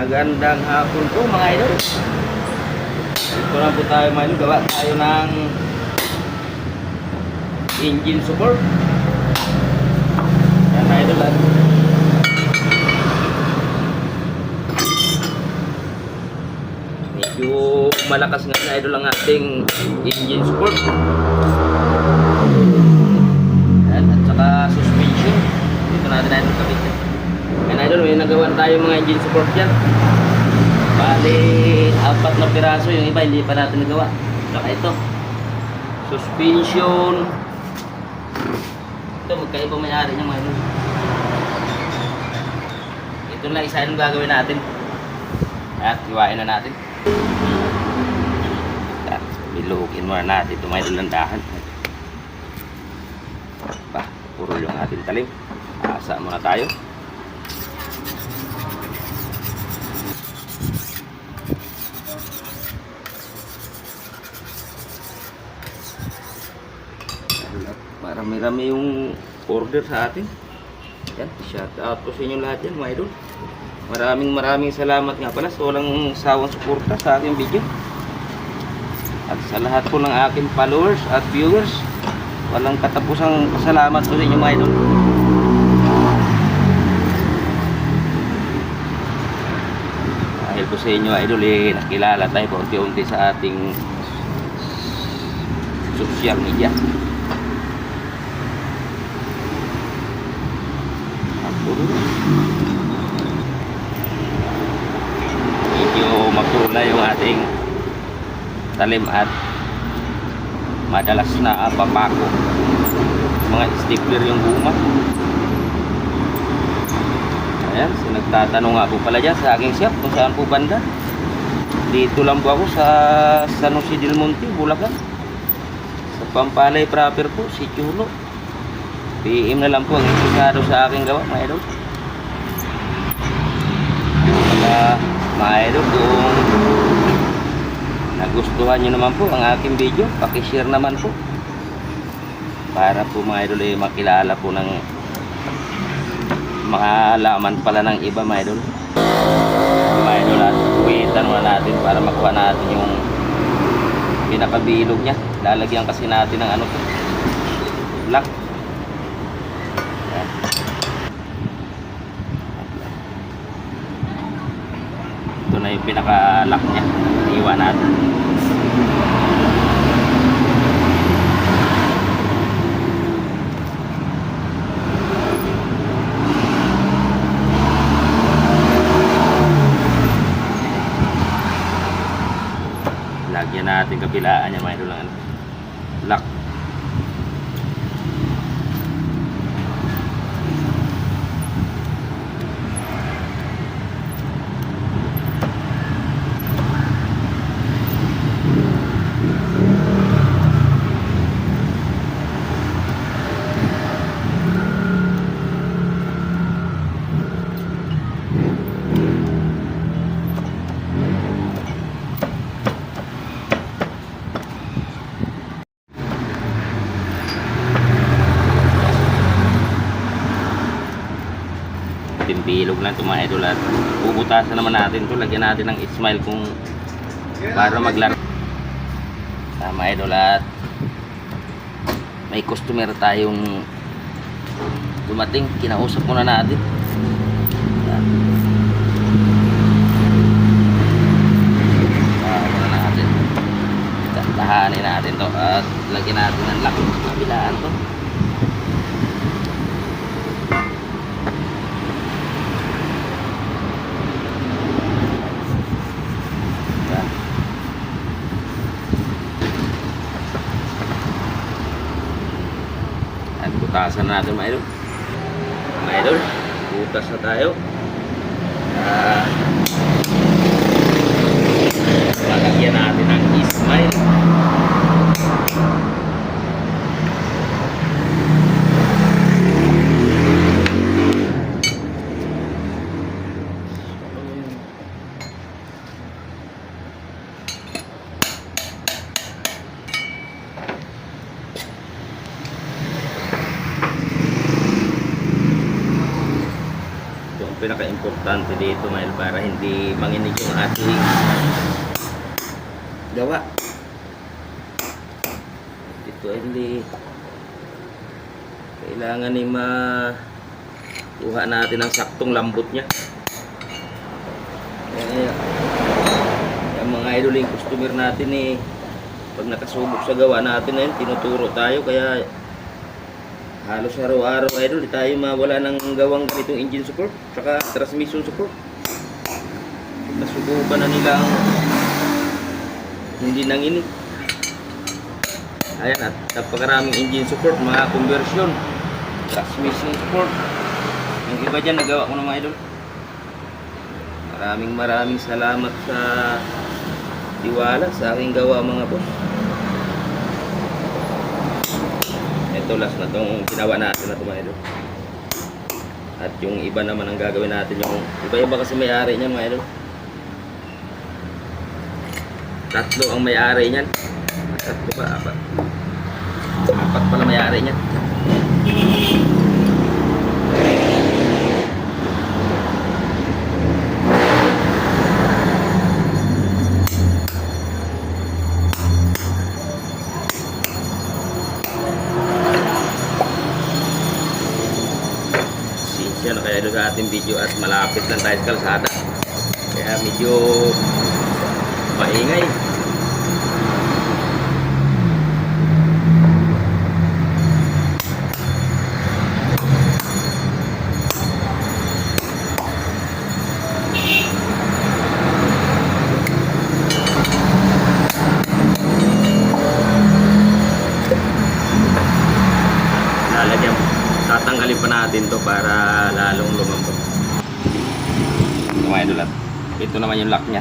Magandang hapon po mga idol. Ito na po tayo mga idol. Gawa tayo ng engine support. Yan mga idol. ah. Medyo malakas nga na idol ang ating engine support. Yan, at saka suspension. Dito natin idol kapit. Idol, may nagawan tayo mga engine support dyan. Bali, apat na piraso yung iba, hindi pa natin nagawa. Saka ito, suspension. Ito, magkaiba may-ari niya mga idol. Ito na isa yung gagawin natin. At iwain na natin. At bilugin muna natin ito may dalandahan. Pa, puro yung ating talim. Asa muna tayo. Marami-rami yung order sa atin. Yan, shout out po sa inyo lahat yan, mga idol. Maraming maraming salamat nga pala sa walang sawang suporta sa aking video. At sa lahat po ng aking followers at viewers, walang katapusang pasalamat po sa inyo mga idol. Dahil po sa inyo idol, eh, nakilala tayo po unti-unti sa ating social media. Medyo mapula yung ating talim at madalas na papako mga stapler yung guma. Ayan so nagtatanong nga po pala dyan sa aking shop kung saan po banda. Dito lang po ako sa San Jose del Monte, Bulacan. Sa Pampalay proper po, si Chulo. PM na lang po ang interesado sa aking gawa mga idol mga kung nagustuhan nyo naman po ang aking video. Pakishare naman po. Para po mga idol ay makilala po ng makalaman pala ng iba mga idol. Mga idol at kuwitan muna natin para makuha natin yung pinakabilog nya lalagyan kasi natin ng ano to lock Yan. ito na yung pinaka-lock nya iwan natin. Lagyan natin kabilaan niya lang ano, lock timbilog lang ito mga idol at bubutasan naman natin to lagyan natin ng smile kung para maglaro. Ah, mga idol at may customer tayong dumating. Kinausap muna natin. Yan. Ah, muna natin. Tahanin natin to at lagyan natin ng lock sa kabilaan to butasan na natin mga idol. Mga idol, butas na tayo. Ah, Lalagyan natin ng Ismail. Pinaka-importante dito Mael para hindi manginig yung ating gawa. Ito hindi kailangan ni ma kuha natin ang saktong lambot niya. Kaya, yung mga idol yung customer natin eh pag nakasubok sa gawa natin na yun, tinuturo tayo kaya halos araw-araw idol, tayo mawala ng gawang ganitong engine support saka transmission support. Nasubukan na nila ang hindi nanginig. Ayan at napakaraming engine support, mga conversion, transmission support. Yung iba dyan nagawa ko ng mga idol. Maraming maraming salamat sa tiwala sa aking gawa mga boss. Ito last na tong ginawa natin na ito. At yung iba naman ang gagawin natin yung iba-iba kasi may-ari niyan mga idol. Tatlo ang may-ari niyan. Tatlo ba? Apat. Apat pala may-ari niyan. Sa ating video at malapit lang tayo sa kalsada. Kaya medyo maingay. lalagyan tatanggalin pa natin to para lalong lumambot ito mga idol at ito naman yung lock nya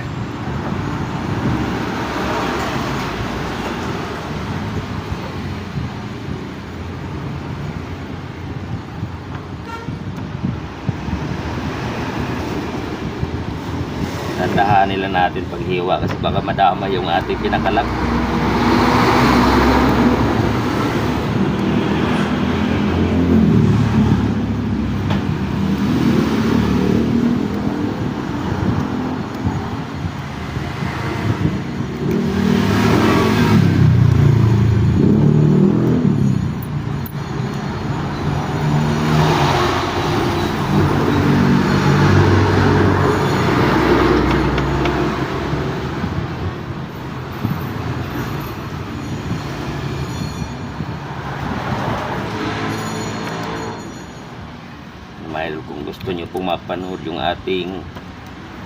Tandahan nila natin paghiwa kasi baka madama yung ating pinakalak Mahal kung gusto nyo pong mapanood yung ating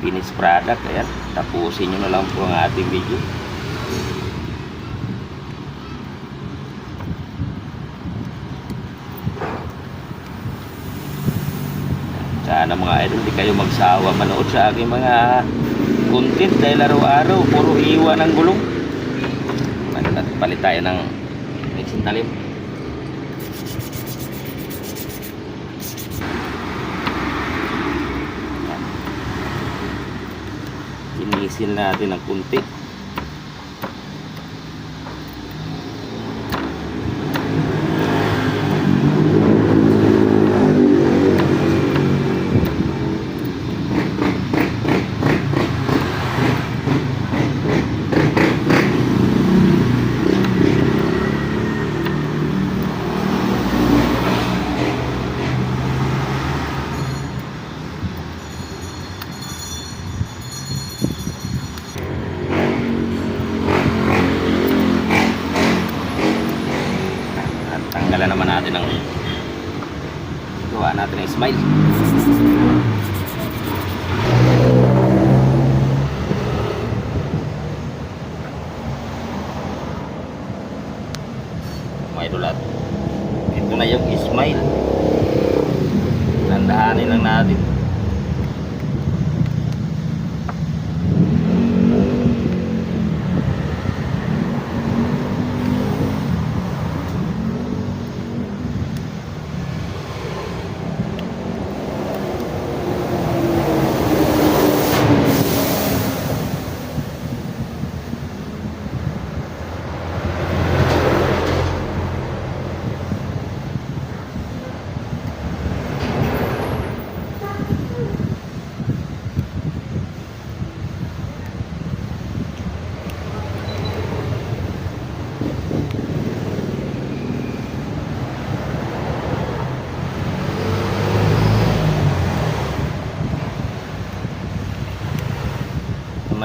finished product, ayan, tapusin nyo na lang po ang ating video. Sana mga idol, di kayo magsawa manood sa aking mga content dahil araw-araw, puro iwan ng gulong. At palit tayo ng mixing talim. Inisil natin ng kunti. At tanggalan naman natin ng gawa natin ng smile.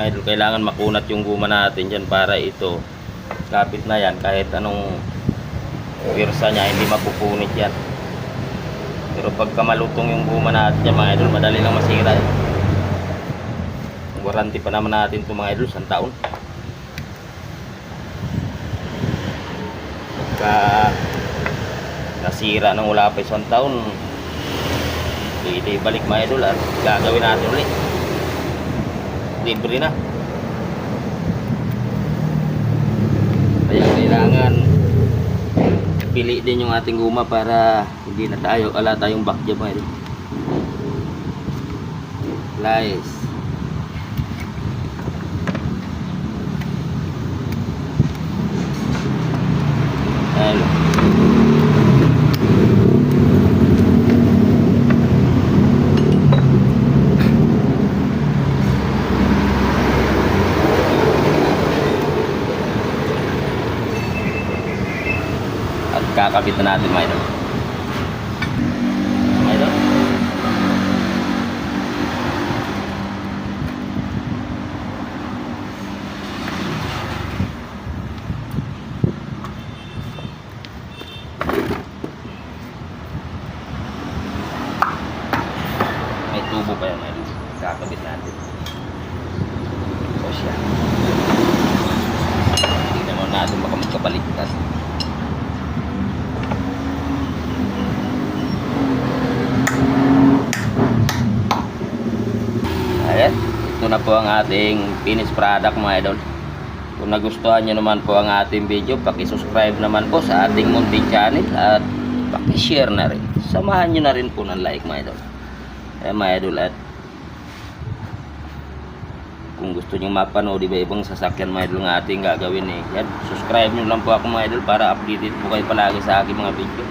Mga idol, kailangan makunat yung guma natin dyan para ito kapit na yan kahit anong pirsa niya hindi mapupunit yan. Pero pagka malutong yung guma natin dyan mga idol, madali lang masira yan. Warranty pa naman natin ito mga idol, isang taon. Pagka nasira nang wala pa isang taon, hindi balik mga idol at gagawin natin ulit. Libre na. Kaya kailangan pili din yung ating guma para hindi na tayo, ala tayong idol. Lies. Ayan. At kakabit na natin mga idol. Mga idol. May tubo pa yan mga idol. Kakabit natin. So siya. Tingnan mo natin baka magkabaliktad. Ayan, na po ang ating finished product mga idol. Kung nagustuhan nyo naman po ang ating video, paki-subscribe naman po sa ating munting channel at paki-share na rin. Samahan nyo na rin po ng like mga idol. Ayan mga idol at kung gusto nyo mapanood iba ibang sasakyan mga idol ng ating gagawin eh. Yan, subscribe nyo lang po ako mga idol para updated po kayo palagi sa aking mga video.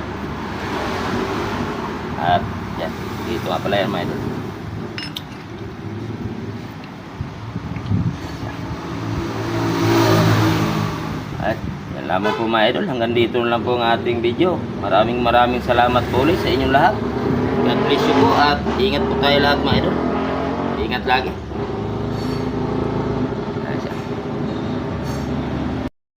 At yan, dito nga pala yan mga idol. At yan lamang po mga idol. Hanggang dito lang po ang ating video. Maraming maraming salamat po ulit sa inyong lahat. God bless you po at ingat po tayo lahat mga idol. Ingat lagi.